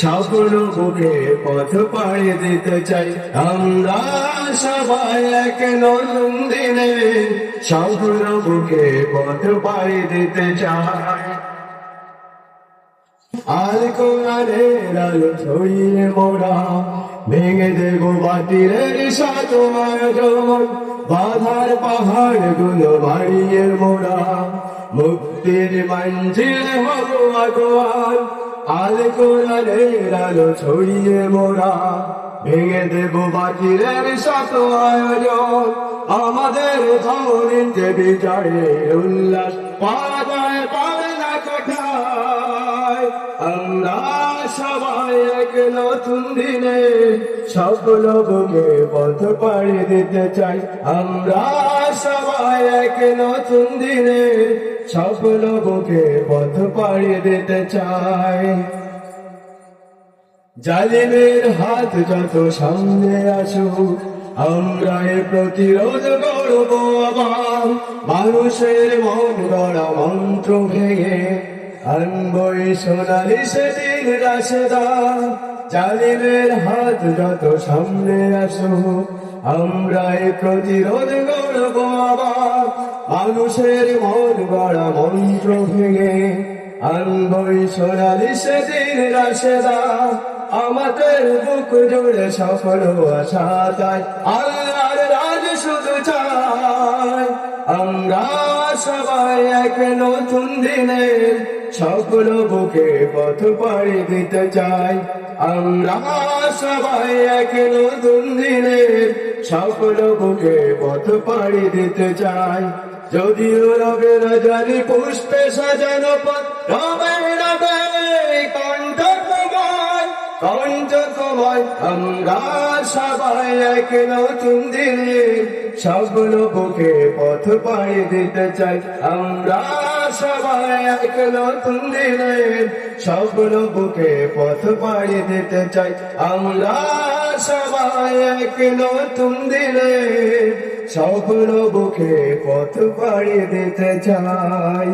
সকল বুকে পথ পাড়ি দিতে চাই। আমরা সবাই এক নতুন দিনে সকল বুকে পথ পাড়ি দিতে চাই। আর কোরআনের আলো ছড়িয়ে মোরা ভেঙে দেব বাতিলের সাত আয়োজন বাধার পাহাড়গুলো বাড়িয়ে মোরা মুক্তির মঞ্জিল হব আগুয়ান আল কোরআনের আলো ছড়িয়ে মোরা, ভেঙে দেব বাতিলের সাত আয়োজন। আমাদের ধমনীতে বিজয়ের উল্লাস পাওয়া যায়, পাবে না কোথায়? আমরা সবাই এক নতুন দিনে, সকল বুকে পথ পাড়ি দিতে চাই। আমরা এক নতুন দিনে পথ দিতে চাই। জালিমের হাত যত সামনে আসুক, আমরা এ প্রতিরোধ করব আবার। মানুষের মন গড়া মন্ত্র ভেঙে আনবই সোনালি সেদিন রাশেদা। জালিমের হাত যত সামনে আসুক আমরা এ প্রতিরোধ করব আবার। মানুষের মন গড়া মন্ত্র ভেঙে আমাদের বুক জুড়ে সফল আশা রাজ শুধু চাই। আমরা সবাই এক নতুন দিনে সকল বুকে পথ পাড়ি দিতে চাই। আমরা সবাই এক নতুন দিনে সকল বুকে পথ পাড়ি দিতে চাই। যদিও রবে জানি পুষ্পে সাজানো পথ রবে রবে কণ্ঠ তোমায় কণ্ঠ তোমায় আমরা সবাই এক নতুন দিনে। সকল বুকে পথ পাড়ি দিতে চাই আমরা সবাই এক নতুন দিনে। সকল বুকে পথ পাড়ি দিতে চাই আমরা সবাই এক নতুন সকল বুকে পথ পাড়ি দিতে চাই।